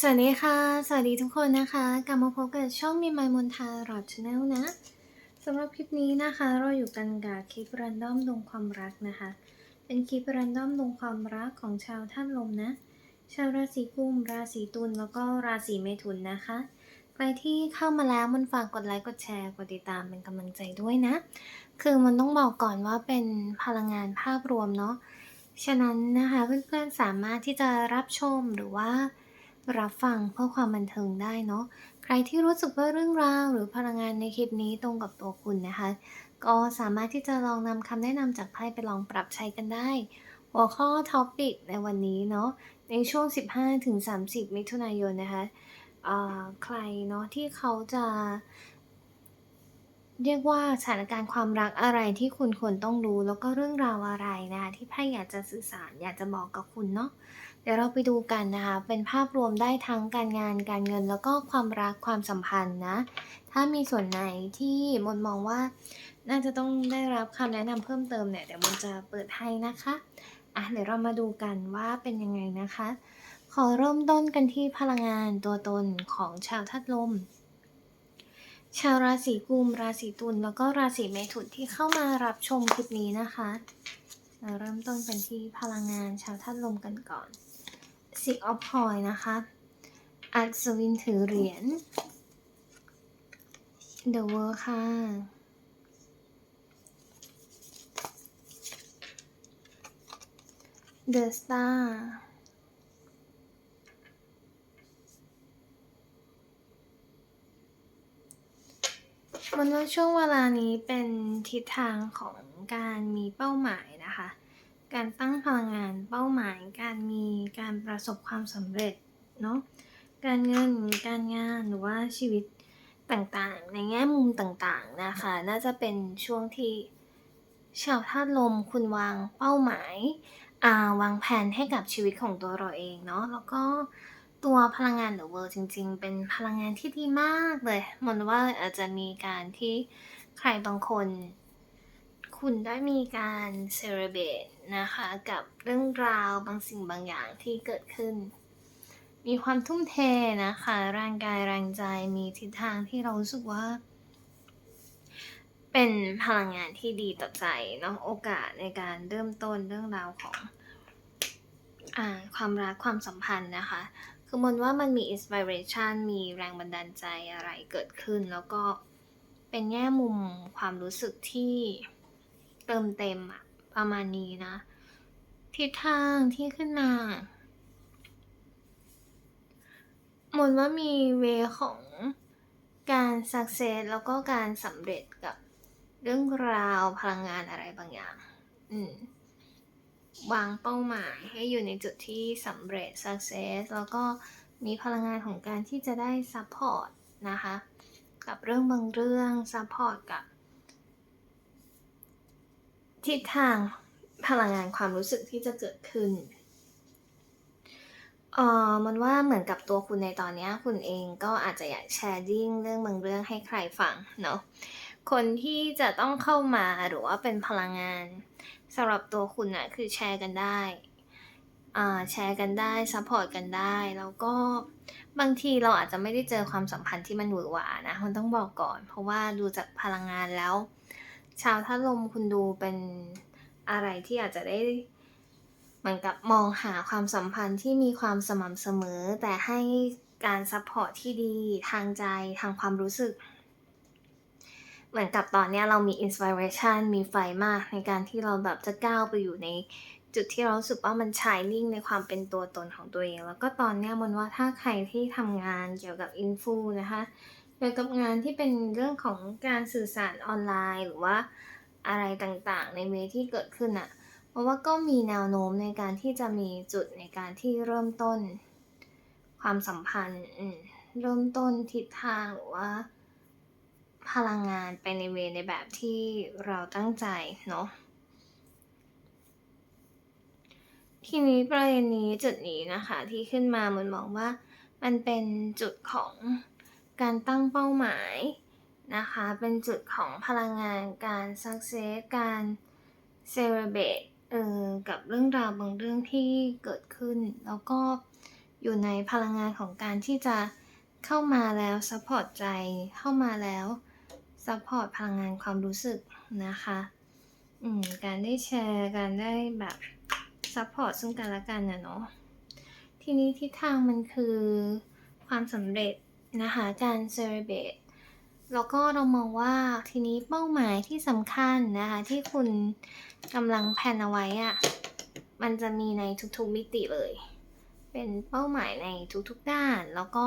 สวัสดีค่ะ สวัสดีทุกคนนะคะ กลับมาพบกับช่องมีไมมนทาหลอดชาแนลนะสำหรับคลิปนี้นะคะ เราอยู่กันกับคลิปรันดอมดงความรักนะคะ เป็นคลิปรันดอมดงความรักของชาวท่านลมนะ ชาวราศีกุม ราศีตุล แล้วก็ราศีเมถุนนะคะ ใครที่เข้ามาแล้วมันฝากกดไลค์ กดแชร์ กดติดตามเป็นกำลังใจด้วยนะ คือมันต้องบอกก่อนว่าเป็นพลังงานภาพรวมเนาะ ฉะนั้นนะคะเพื่อนๆสามารถที่จะรับชมหรือว่า รับฟังเพื่อความบันเทิงได้เนาะใครที่รู้สึกว่าเรื่องราวหรือพลังงานในคลิปนี้ตรงกับตัวคุณนะคะ ก็สามารถที่จะลองนำคำแนะนำจากไพ่ไปลองปรับใช้กันได้ หัวข้อท็อปิกในวันนี้เนาะในช่วง 15-30 มิถุนายนนะคะใครเนาะที่เขาจะ เรียกว่าสถานการณ์ความรักอะไรที่คุณควรต้องรู้ แล้วก็เรื่องราวอะไรนะคะที่ไพ่อยากจะสื่อสารอยากจะบอกกับคุณเนาะ ดี๋ยวเราไปดูกันนะคะ เป็นภาพรวมได้ทั้งการงานการเงินแล้วก็ความรักความสัมพันธ์นะ ถ้ามีส่วนไหนที่มนมองว่า น่าจะต้องได้รับคำแนะนำเพิ่มเติมเนี่ยเดี๋ยวมนจะเปิดให้นะคะอะเดี๋ยวเรามาดูกันว่าเป็นยังไงนะคะ ขอเริ่มต้นกันที่พลังงานตัวตนของชาวธาตุลม ชาวราศีกุม ราศีตุลแล้วก็ราศีเมถุนที่เข้ามารับชมคลิปนี้นะคะ เราเริ่มต้นกันที่พลังงานชาวธาตุลมกันก่อน Six of p o i นะคะ อัศวินถือเหรียญ The World ค่ะ The Star มันว่าช่วงเวลานี้เป็นทิศทางของการมีเป้าหมายนะคะ การตั้งพลังงานเป้าหมาย การมีการประสบความสำเร็จเนาะการเงินการงานหรือว่าชีวิตต่างๆ ในแง่มุมต่างๆนะคะ น่าจะเป็นช่วงที่ชาวธาตุลมคุณวางเป้าหมายาวางแผนให้กับชีวิตของตัวเราเองเนาะแล้วก็ตัวพลังงาน The World จริง ๆ เป็นพลังงานที่ดีมากเลยมันว่าอาจจะมีการที่ใครบางคน คุณได้มีการเซเลบต นะคะ กับเรื่องราวบางสิ่งบางอย่างที่เกิดขึ้น มีความทุ่มเทนะคะร่างกายแรงใจมีทิศทางที่เรารู้สึกว่า เป็นพลังงานที่ดีต่อใจเนาะโอกาสในการเริ่มต้นเรื่องราวของอความรักความสัมพันธ์นะคะ คือมนว่ามันมีอินสปิเรชันมีแรงบันดาลใจอะไรเกิดขึ้น แล้วก็เป็นแง่มุมความรู้สึกที่เติมเต็มอะ ประมาณนี้นะ ทิศทางที่ขึ้นมามนว่ามีเวของการสักเซสแล้วก็การสำเร็จกับเรื่องราวพลังงานอะไรบางอย่าง อืมวางเป้าหมายให้อยู่ในจุดที่สำเร็จ success แล้วก็มีพลังงานของการที่จะได้ support นะคะ กับเรื่องบางเรื่อง support กับ ทิศทางพลังงานความรู้สึกที่จะเกิดขึ้นเอ่อมันว่าเหมือนกับตัวคุณในตอนนี้คุณเองก็อาจจะอยากแชร์ดิ้งเรื่องบางเรื่องให้ใครฟังเนาะคนที่จะต้องเข้ามาหรือว่าเป็นพลังงานสำหรับตัวคุณนะคือแชร์กันได้อ่าแชร์กันได้ซัพพอร์ตกันได้ แล้วก็บางทีเราอาจจะไม่ได้เจอความสัมพันธ์ที่มันหวือหวานะมันต้องบอกก่อน เพราะว่าดูจากพลังงานแล้ว ชาวท่าลมคุณดูเป็นอะไรที่อาจจะได้เหมือนกับมองหาความสัมพันธ์ที่มีความสม่ำเสมอ แต่ให้การซัพพอร์ตที่ดีทางใจทางความรู้สึก เหมือนกับตอนนี้เรามีอินสปิเรชันมีไฟมากในการที่เราแบบจะก้าวไปอยู่ในจุดที่เราสึกว่ามันชายนิ่งในความเป็นตัวตนของตัวเอง แล้วก็ตอนนี้มันว่าถ้าใครที่ทำงานเกี่ยวกับอินฟูนะคะ เกี่ยวกับงานที่เป็นเรื่องของการสื่อสารออนไลน์ หรือว่าอะไรต่างๆ ในเวที่เกิดขึ้นอะเพราะว่าก็มีแนวโน้มในการที่จะมีจุดในการที่เริ่มต้น ความสัมพันธ์เริ่มต้นทิศทางหรือว่าพลังงานไปในเวในแบบที่เราตั้งใจเนาะทีนี้ประเด็นนี้จุดนี้นะคะที่ขึ้นมามันมองว่ามันเป็นจุดของ การตั้งเป้าหมายนะคะ เป็นจุดของพลังงานการสักเซสการเซเลเบตเออกับเรื่องราวบางเรื่องที่เกิดขึ้น แล้วก็อยู่ในพลังงานของการที่จะเข้ามาแล้วซัพพอร์ตใจ เข้ามาแล้วซัพพอร์ตพลังงานความรู้สึกนะคะอืมการได้แชร์การได้แบบซัพพอร์ตซึ่งกันและกันนะเนาะทีนี้ทิศทางมันคือความสำเร็จ นะคะการเซเลบตแล้วก็เรามองว่าทีนี้เป้าหมายที่สำคัญนะคะที่คุณกำลังแพลนเอาไว้อะมันจะมีในทุกๆมิติเลย เป็นเป้าหมายในทุกๆด้าน แล้วก็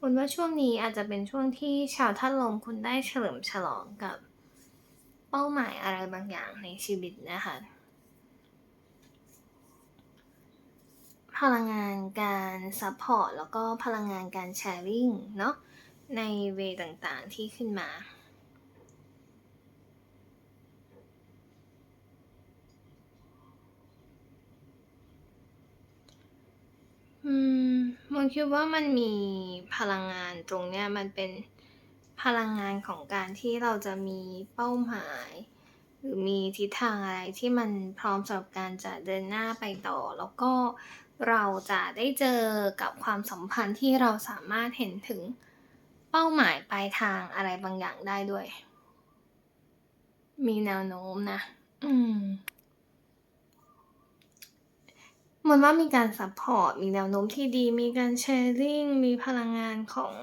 คุณว่าช่วงนี้อาจจะเป็นช่วงที่ชาวท่านลมคุณได้เฉลิมฉลองกับเป้าหมายอะไรบางอย่างในชีวิตนะคะ พลังงานการซัพพอร์ตแล้วก็พลังงานการแชร์ริ่งเนาะในเวต่างๆที่ขึ้นมา อืมมันคิดว่ามันมีพลังงานตรงเนี้ยมันเป็นพลังงานของการที่เราจะมีเป้าหมาย หรือมีทิศทางอะไรที่มันพร้อมสำหรับการจะเดินหน้าไปต่อ แล้วก็ เราจะได้เจอกับความสัมพันธ์ที่เราสามารถเห็นถึงเป้าหมายปลายทางอะไรบางอย่างได้ด้วย มีแนวโน้มนะ อืมเหมือนว่ามีการซัพพอร์ต มีแนวโน้มที่ดี มีการแชร์ริ่ง มีพลังงานของ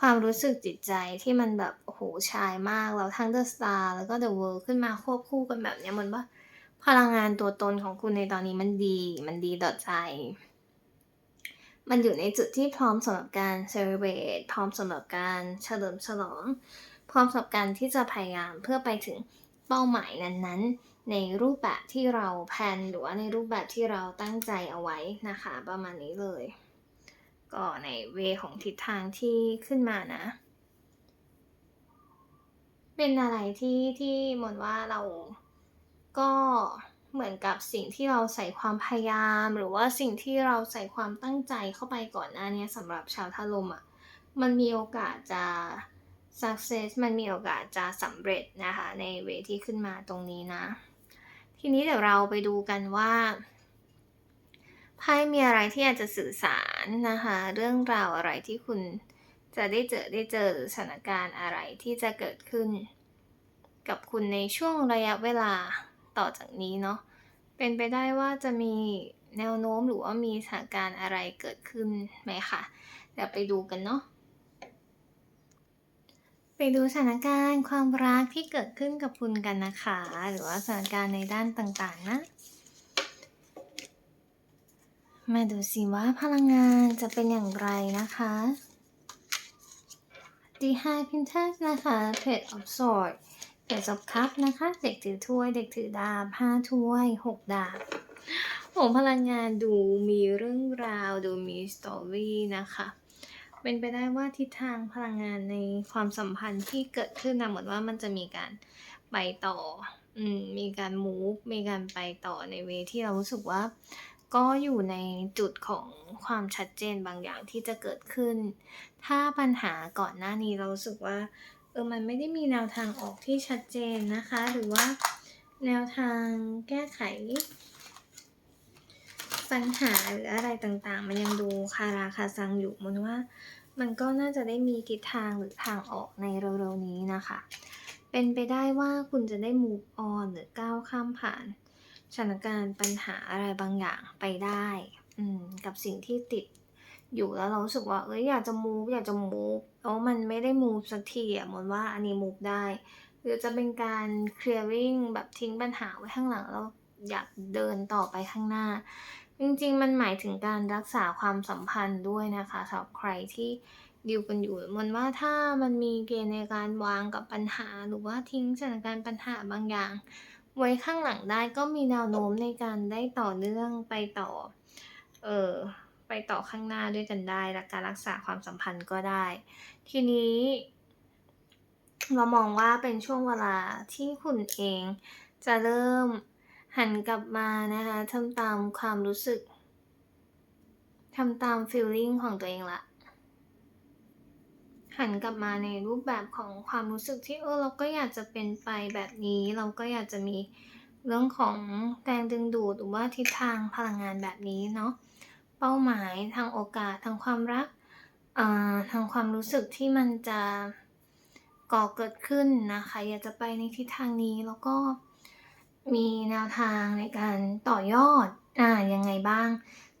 ความรู้สึกจิตใจที่มันแบบโอ้โฮชายมาก แล้วทั้ง The Star แล้วก็ The World ขึ้นมาควบคู่กันแบบเนี้ยเหมือนว่า พลังงานตัวตนของคุณในตอนนี้มันดี มันดีต่อใจ มันอยู่ในจุดที่พร้อมสำหรับการเซเลบรตพร้อมสำหรับการเฉลิมฉลอง พร้อมสำหรับการที่จะพยายามเพื่อไปถึงเป้าหมายนั้นๆ ในรูปแบบที่เราแพลนหรือว่าในรูปแบบที่เราตั้งใจเอาไว้นะคะ ประมาณนี้เลย ก็ในเวของทิศทางที่ขึ้นมานะ เป็นอะไรที่ที่มนว่าเรา ก็เหมือนกับสิ่งที่เราใส่ความพยายาม หรือว่าสิ่งที่เราใส่ความตั้งใจเข้าไปก่อนหน้านี้สำหรับชาวธาตุลมอะมันมีโอกาสจะ success มันมีโอกาสจะสำเร็จนะคะในเวที่ขึ้นมาตรงนี้นะ ทีนี้เดี๋ยวเราไปดูกันว่าไพ่มีอะไรที่อยากจะสื่อสารนะคะ เรื่องราวอะไรที่คุณจะได้เจอได้เจอหรือสถานการณ์อะไรที่จะเกิดขึ้น กับคุณในช่วงระยะเวลา ต่อจากนี้เนาะเป็นไปได้ว่าจะมีแนวโน้มหรือว่ามีสถานการณ์อะไรเกิดขึ้นไหมคะเดี๋ยวไปดูกันเนาะไปดูสถานการณ์ความรักที่เกิดขึ้นกับคุณกันนะคะ หรือว่าสถานการณ์ในด้านต่างๆนะ มาดูสิว่าพลังงานจะเป็นอย่างไรนะคะ The High Priestess นะคะ Page of Swords Page of Cups นะคะ เด็กถือถ้วย เด็กถือดาบ5ถ้วย6ดาบโอ้โฮพลังงานดูมีเรื่องราว ดูมี story นะคะ เป็นไปได้ว่าทิศทางพลังงานในความสัมพันธ์ที่เกิดขึ้นน่ะเหมือนว่ามันจะมีการไปต่ออืมมีการ move มีการไปต่อในเวที่เรารู้สึกว่า ก็อยู่ในจุดของความชัดเจนบางอย่างที่จะเกิดขึ้น ถ้าปัญหาก่อนหน้านี้เรารู้สึกว่า ออมันไม่ได้มีแนวทางออกที่ชัดเจนนะคะ หรือว่าแนวทางแก้ไข ปัญหาหรืออะไรต่างๆ มันยังดูคาราคาซังอยู่มันว่า มันก็น่าจะได้มีทิศทางหรือทางออกในเร็วๆนี้นะคะ เป็นไปได้ว่าคุณจะได้ move on หรือก้าวข้ามผ่านสถานการณ์ปัญหาอะไรบางอย่างไปได้กับสิ่งที่ติดอยู่แล้วเรารู้สึกว่าเฮ้ยอยากจะ move อยากจะ move แล้วมันไม่ได้ move สักทีอะมนว่าอันนี้ move ได้ หรือจะเป็นการ clearing แบบทิ้งปัญหาไว้ข้างหลังแล้วอยากเดินต่อไปข้างหน้า จริงๆ มันหมายถึงการรักษาความสัมพันธ์ด้วยนะคะสำหรับใครที่ดีลกันอยู่มนว่าถ้ามันมีเกณฑ์ในการวางกับปัญหา หรือว่าทิ้งสถานการณ์ปัญหาบางอย่าง ไว้ข้างหลังได้ก็มีแนวโน้มในการได้ต่อเนื่องไปต่อ เอ่อ ไปต่อข้างหน้าด้วยกันได้และการรักษาความสัมพันธ์ก็ได้ ทีนี้ เรามองว่าเป็นช่วงเวลาที่คุณเองจะเริ่มหันกลับมานะคะทำตามความรู้สึกทำตามฟีลลิ่งของตัวเองล้วหันกลับมาในรูปแบบของความรู้สึกที่เออเราก็อยากจะเป็นไปแบบนี้ เราก็อยากจะมีเรื่องของแรงดึงดูดหรือว่าทิศทางพลังงานแบบนี้เนาะ ป้าหมายทางโอกาสทางความรักทางความรู้สึกที่มันจะก่อเกิดขึ้นนะคะ อยากจะไปในทิศทางนี้แล้วก็มีแนวทางในการต่อยอดอ่ายังไงบ้าง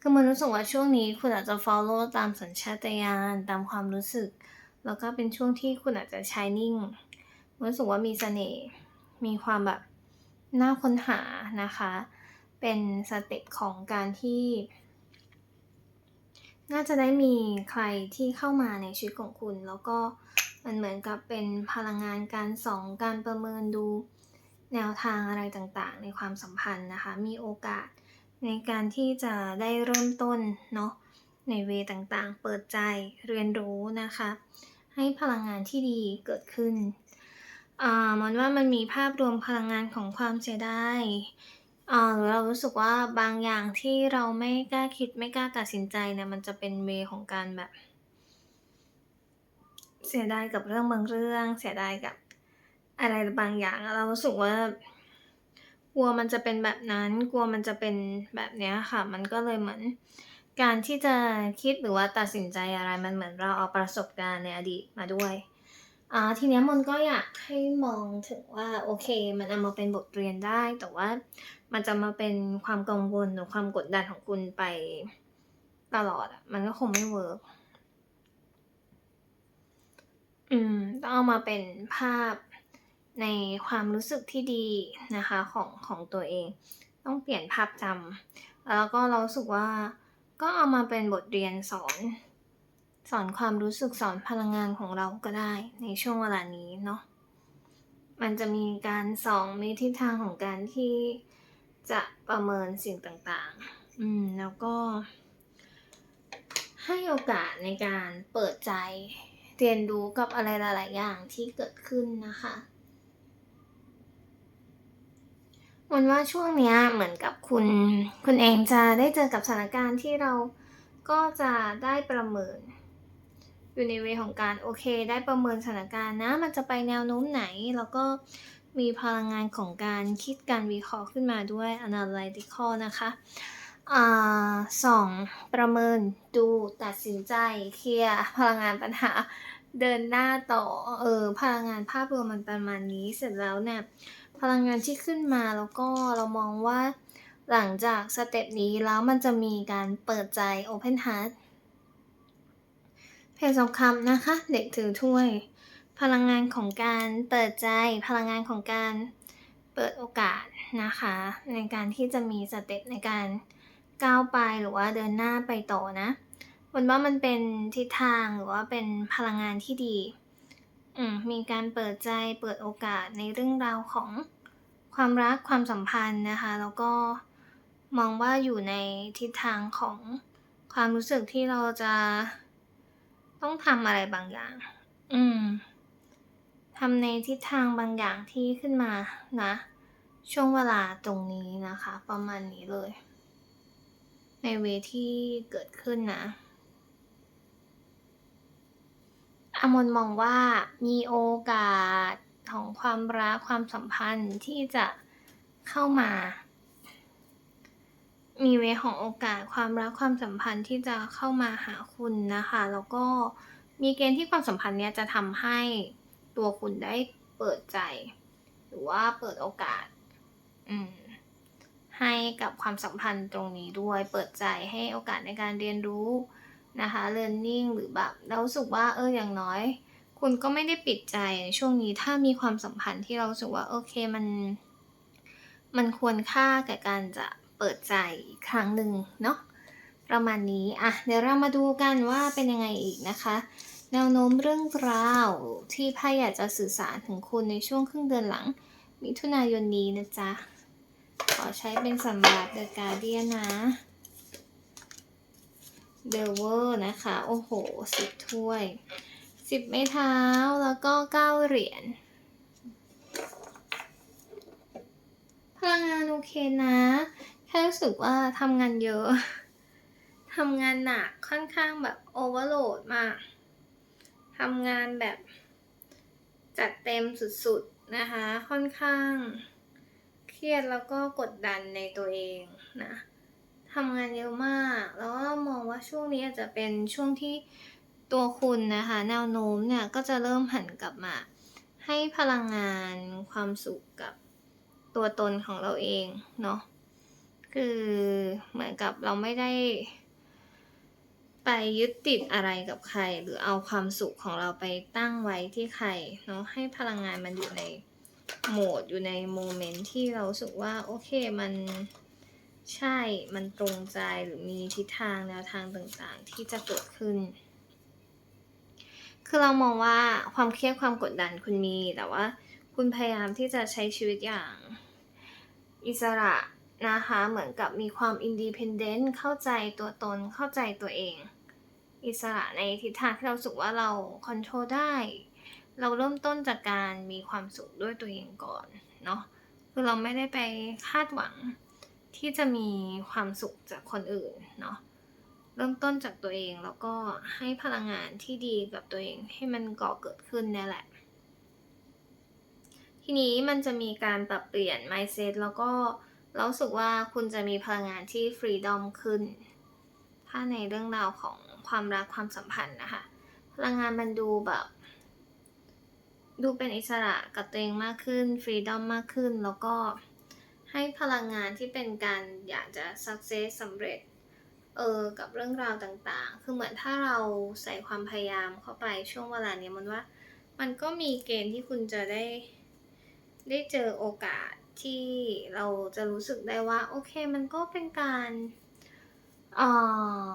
คือมันรู้สึกว่าช่วงนี้คุณอาจจะฟอลโลว์ตามสัญชาตญาณตามความรู้สึก แล้วก็เป็นช่วงที่คุณอาจจะ shining รู้สึกว่ามีเสน่ห์มีความแบบน่าค้นหานะคะ เป็นสเต็ปของการที่ น่าจะได้มีใครที่เข้ามาในชีวิตของคุณ แล้วก็มันเหมือนกับเป็นพลังงานการส่องการประเมินดูแนวทางอะไรต่างๆ ในความสัมพันธ์นะคะ มีโอกาสในการที่จะได้เริ่มต้นเนาะในเวต่างๆ เปิดใจเรียนรู้นะคะ ให้พลังงานที่ดีเกิดขึ้นอ่ามันว่ามันมีภาพรวมพลังงานของความเสียดาย อ่าหรือเรารู้สึกว่าบางอย่างที่เราไม่กล้าคิด ไม่กล้าตัดสินใจเนี่ย มันจะเป็น เวย์ ของการแบบ เสียดายกับเรื่องบางเรื่อง เสียดายกับอะไรบางอย่าง เรารู้สึกว่า กลัวมันจะเป็นแบบนั้น กลัวมันจะเป็นแบบเนี้ยค่ะ มันก็เลยเหมือน การที่จะคิดหรือว่าตัดสินใจอะไร มันเหมือนเราเอาประสบการณ์ในอดีตมาด้วย อ่าทีเนี้ยมนก็อยากให้มองถึงว่าโอเค มันเอามาเป็นบทเรียนได้ แต่ว่ามันจะมาเป็นความกังวลหรือความกดดันของคุณไปตลอดอะมันก็คงไม่เวิร์กอืมต้องเอามาเป็นภาพในความรู้สึกที่ดีนะคะของของตัวเอง ต้องเปลี่ยนภาพจำแล้วก็เราสึกว่าก็เอามาเป็นบทเรียนสอน สอนความรู้สึกสอนพลังงานของเราก็ได้ในช่วงเวลานี้เนาะมันจะมีการสองมีทิศทางของการที่จะประเมินสิ่งต่างๆ อืม แล้วก็ ให้โอกาสในการเปิดใจ เรียนรู้กับอะไรหลาย ๆ อย่างที่เกิดขึ้นนะคะมันว่าช่วงเนี้ยเหมือนกับคุณคุณเองจะได้เจอกับสถานการณ์ที่เราก็จะได้ประเมิน อยู่ในเวของการโอเค ได้ประเมินสถานการณ์นะ มันจะไปแนวโน้มไหน แล้วก็มีพลังงานของการคิดการวิเคราะห์ขึ้นมาด้วย analytical นะคะอ่าสองประเมินดูตัดสินใจเคลียร์พลังงานปัญหาเดินหน้าต่อเออพลังงานภาพรวมมันประมาณนี้เสร็จแล้วเนี่ยพลังงานที่ขึ้นมาแล้วก็เรามองว่าหลังจากสเต็ปนี้แล้วมันจะมีการเปิดใจ open heart Page of Cups นะคะ เด็กถือถ้วย พลังงานของการเปิดใจ พลังงานของการเปิดโอกาสนะคะ ในการที่จะมีสเต็ปในการก้าวไปหรือว่าเดินหน้าไปต่อนะมนว่ามันเป็นทิศทางหรือว่าเป็นพลังงานที่ดี อืมมีการเปิดใจเปิดโอกาสในเรื่องราวของความรักความสัมพันธ์นะคะ แล้วก็มองว่าอยู่ในทิศทางของความรู้สึกที่เราจะ ต้องทำอะไรบางอย่าง อืมทำในทิศทางบางอย่างที่ขึ้นมานะ ช่วงเวลาตรงนี้นะคะ ประมาณนี้เลย ในเวที่เกิดขึ้นนะอามนมองว่ามีโอกาสของความรักความสัมพันธ์ที่จะเข้ามา มีเวของโอกาสความรักความสัมพันธ์ที่จะเข้ามาหาคุณนะคะ แล้วก็มีเกณฑ์ที่ความสัมพันธ์เนี้ยจะทำให้ตัวคุณได้เปิดใจ หรือว่าเปิดโอกาส อืมให้กับความสัมพันธ์ตรงนี้ด้วย เปิดใจให้โอกาสในการเรียนรู้นะคะ learning หรือแบบเราสึกว่าเอออย่างน้อย คุณก็ไม่ได้ปิดใจในช่วงนี้ถ้ามีความสัมพันธ์ที่เราสึกว่าโอเคมัน มันควรค่าแก่การจะ เปิดใจครั้งหนึ่งเนาะประมาณนี้อะเดี๋ยวเรามาดูกันว่าเป็นยังไงอีกนะคะ แนวโน้มเรื่องราวที่ไพ่อยากจะสื่อสารถึงคุณในช่วงครึ่งเดือนหลัง มิถุนายนนี้นะจ๊ะ ขอใช้เป็นสำหรับ The Guardian นะ The World นะคะ โอ้โหสิบถ้วยสิบไม้เท้าแล้วก็เก้าเหรียญพลังงานโอเคนะ แค่รู้สึกว่าทำงานเยอะ ทำงานหนักค่อนข้างแบบโอเวอร์โหลดมาก ทำงานแบบจัดเต็มสุดๆนะคะ ค่อนข้าง เครียดแล้วก็กดดันในตัวเองนะทำงานเยอะมาก แล้วก็มองว่าช่วงนี้อาจจะเป็นช่วงที่ตัวคุณนะคะ แนวโน้มเนี่ยก็จะเริ่มหันกลับมา ให้พลังงานความสุขกับตัวตนของเราเองเนาะ คือเหมือนกับเราไม่ได้ไปยึดติดอะไรกับใคร หรือเอาความสุขของเราไปตั้งไว้ที่ใครเนาะให้พลังงานมันอยู่ในโหมดอยู่ในโมเมนต์ที่เราสึกว่าโอเคมันใช่มันตรงใจหรือมีทิศทางแนวทางต่างๆ ที่จะเกิดขึ้น คือเรามองว่าความเครียดความกดดันคุณมีแต่ว่า คุณพยายามที่จะใช้ชีวิตอย่างอิสระ นะคะ เหมือนกับมีความอินดีเพ n เดนต์เข้าใจตัวตนเข้าใจตัวเอง อิสระในทิศทางที่เราสึกว่าเราคอนโทรลได้ เราเริ่มต้นจากการมีความสุขด้วยตัวเองก่อนเนาะคือเราไม่ได้ไปคาดหวังที่จะมีความสุขจากคนอื่นเนาะเริ่มต้นจากตัวเองแล้วก็ให้พลังงานที่ดีกับตัวเองให้มันก่อเกิดขึ้นเนี่ยแหละ ทีนี้มันจะมีการปรับเปลี่ยน mindset แล้วก็ เรารู้สึกว่าคุณจะมีพลังงานที่ freedom ขึ้น ถ้าในเรื่องราวของความรักความสัมพันธ์นะคะ พลังงานมันดูแบบ ดูเป็นอิสระกับตัวเองมากขึ้น freedom มากขึ้น แล้วก็ให้พลังงานที่เป็นการอยากจะ success สำเร็จ เออ กับเรื่องราวต่างๆ คือเหมือนถ้าเราใส่ความพยายามเข้าไปช่วงเวลาเนี้ยมันว่า มันก็มีเกณฑ์ที่คุณจะได้ ได้เจอโอกาส ที่เราจะรู้สึกได้ว่า โอเคมันก็เป็นการออ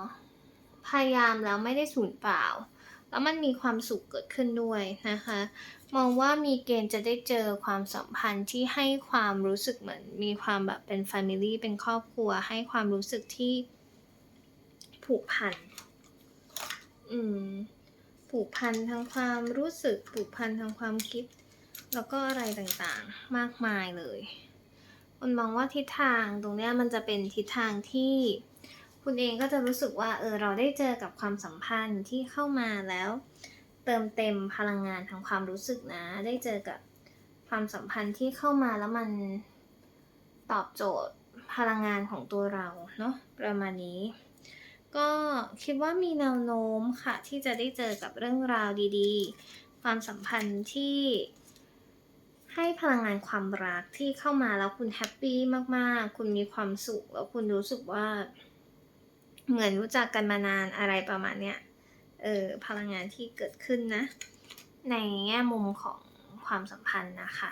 พยายามแล้วไม่ได้สูญเปล่า แล้วมันมีความสุขเกิดขึ้นด้วยนะคะ มองว่ามีเกณฑ์จะได้เจอความสัมพันธ์ที่ให้ความรู้สึกเหมือนมีความแบบเป็น Family เป็นครอบครัว ให้ความรู้สึกที่ผูกพัน อืม ผูกพันทางความรู้สึก ผูกพันทางความคิด แล้วก็อะไรต่างๆมากมายเลยคุณมองว่าทิศทางตรงเนี้ยมันจะเป็นทิศทางที่คุณเองก็จะรู้สึกว่าเออเราได้เจอกับความสัมพันธ์ที่เข้ามาแล้ว เติมเต็มพลังงานทางความรู้สึกนะ ได้เจอกับความสัมพันธ์ที่เข้ามาแล้วมันตอบโจทย์พลังงานของตัวเราเนาะประมาณนี้ ก็คิดว่ามีแนวโน้มค่ะที่จะได้เจอกับเรื่องราวดี ๆ ความสัมพันธ์ที่ ให้พลังงานความรักที่เข้ามาแล้วคุณแฮปปี้มากๆ คุณมีความสุขแล้วคุณรู้สึกว่า เหมือนรู้จักกันมานานอะไรประมาณเนี้ย เออพลังงานที่เกิดขึ้นนะ ในแง่มุมของความสัมพันธ์นะคะ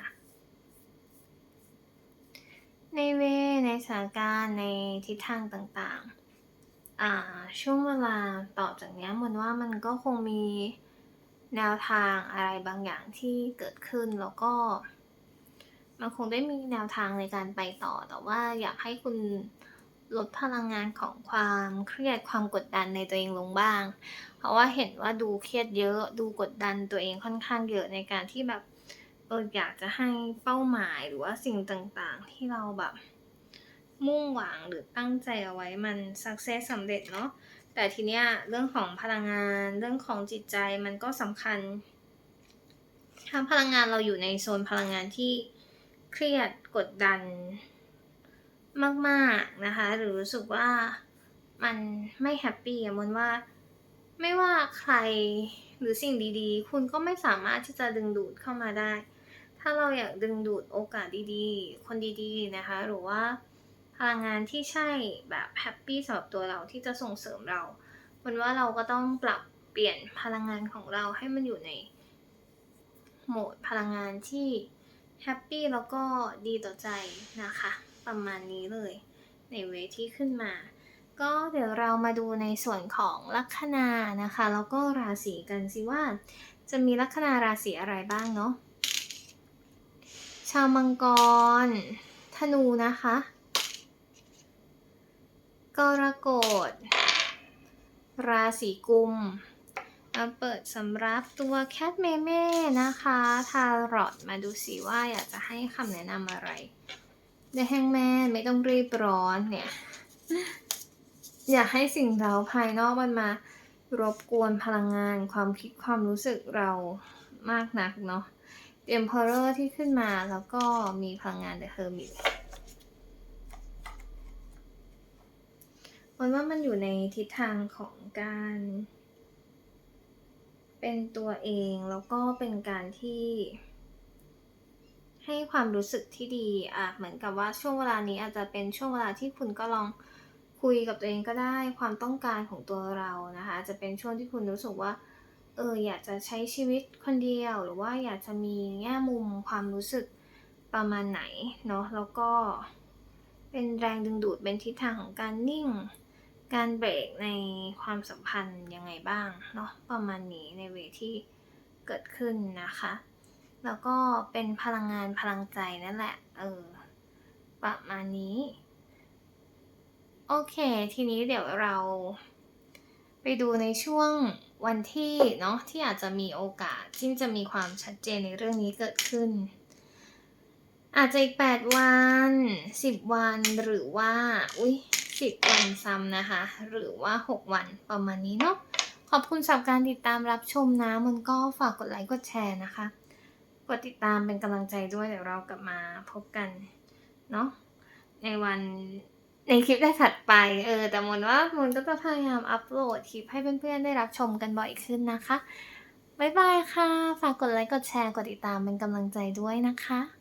ในเว ในสถานการณ์ในทิศทางต่างๆ อ่า ช่วงเวลาต่อจากเนี้ยเหมือนว่ามันก็คงมี แนวทางอะไรบางอย่างที่เกิดขึ้นแล้วก็ มันคงได้มีแนวทางในการไปต่อ แต่ว่าอยากให้คุณลดพลังงานของความเครียดความกดดันในตัวเองลงบ้าง เพราะว่าเห็นว่าดูเครียดเยอะ ดูกดดันตัวเองค่อนข้างเยอะในการที่แบบเอออยากจะให้เป้าหมายหรือว่าสิ่งต่างๆ ที่เราแบบ มุ่งหวังหรือตั้งใจเอาไว้มันสักเซสสำเร็จเนาะ แต่ทีเนี้ยเรื่องของพลังงานเรื่องของจิตใจมันก็สำคัญถ้าพลังงานเราอยู่ในโซนพลังงานที่เครียดกดดันมากๆนะคะ หรือรู้สึกว่ามันไม่แฮปปี้อะมนว่าไม่ว่าใครหรือสิ่งดีๆ คุณก็ไม่สามารถที่จะดึงดูดเข้ามาได้ ถ้าเราอยากดึงดูดโอกาสดีๆ คนดีๆนะคะ หรือว่า พลังงานที่ใช่แบบแฮปปี้สำหรับตัวเราที่จะส่งเสริมเรามันว่าเราก็ต้องปรับเปลี่ยนพลังงานของเราให้มันอยู่ในโหมดพลังงานที่แฮปปี้แล้วก็ดีต่อใจนะคะ ประมาณนี้เลย ในเวที่ขึ้นมา ก็เดี๋ยวเรามาดูในส่วนของลัคนานะคะ แล้วก็ราศีกันสิว่า จะมีลัคนาราศีอะไรบ้างเนาะชาวมังกร ธนูนะคะ กรกฎ ราศีกุมมาเปิดสำรับตัวแคทเมเม่นะคะ ทารอตมาดูสิว่าอยากจะให้คำแนะนำอะไรในแฮงแมนไม่ต้องรีบร้อนเนี่ย อยากให้สิ่งเราภายนอกมันมารบกวนพลังงานความคิดความรู้สึกเรามากนักเนาะเ e มพอเรอร์ที่ขึ้นมาแล้วก็มีพลังงานเดอะเฮอร์มิต มันว่ามันอยู่ในทิศทางของการ เป็นตัวเองแล้วก็เป็นการที่ ให้ความรู้สึกที่ดีอะเหมือนกับว่าช่วงเวลานี้อาจจะเป็นช่วงเวลาที่คุณก็ลองคุยกับตัวเองก็ได้ความต้องการของตัวเรานะคะจะเป็นช่วงที่คุณรู้สึกว่าเอออยากจะใช้ชีวิตคนเดียว หรือว่าอยากจะมีแง่มุมความรู้สึกประมาณไหนเนาะแล้วก็เป็นแรงดึงดูดเป็นทิศทางของการนิ่ง การเบรกในความสัมพันธ์ยังไงบ้างเนาะประมาณนี้ในเวที่เกิดขึ้นนะคะ แล้วก็เป็นพลังงานพลังใจนั่นแหละ เออ ประมาณนี้ โอเค ทีนี้เดี๋ยวเราไปดูในช่วงวันที่เนาะที่อาจจะมีโอกาสที่จะมีความชัดเจนในเรื่องนี้เกิดขึ้น อาจจะอีก 8 วัน 10 วันหรือว่า อุ้ย 10 วันซ้ำนะคะ หรือว่า 6 วันประมาณนี้เนาะขอบคุณสำหรับการติดตามรับชมนะ มันก็ฝากกดไลค์กดแชร์นะคะ กดติดตามเป็นกำลังใจด้วยเดี๋ยวเรากลับมาพบกันเนาะในวันในคลิปได้ถัดไป เออ แต่มนว่ามนก็จะพยายามอัปโหลดคลิปให้เพื่อนๆได้รับชมกันบ่อยขึ้นนะคะ บ๊ายบายค่ะ ฝากกดไลค์ กดแชร์ กดติดตามเป็นกำลังใจด้วยนะคะ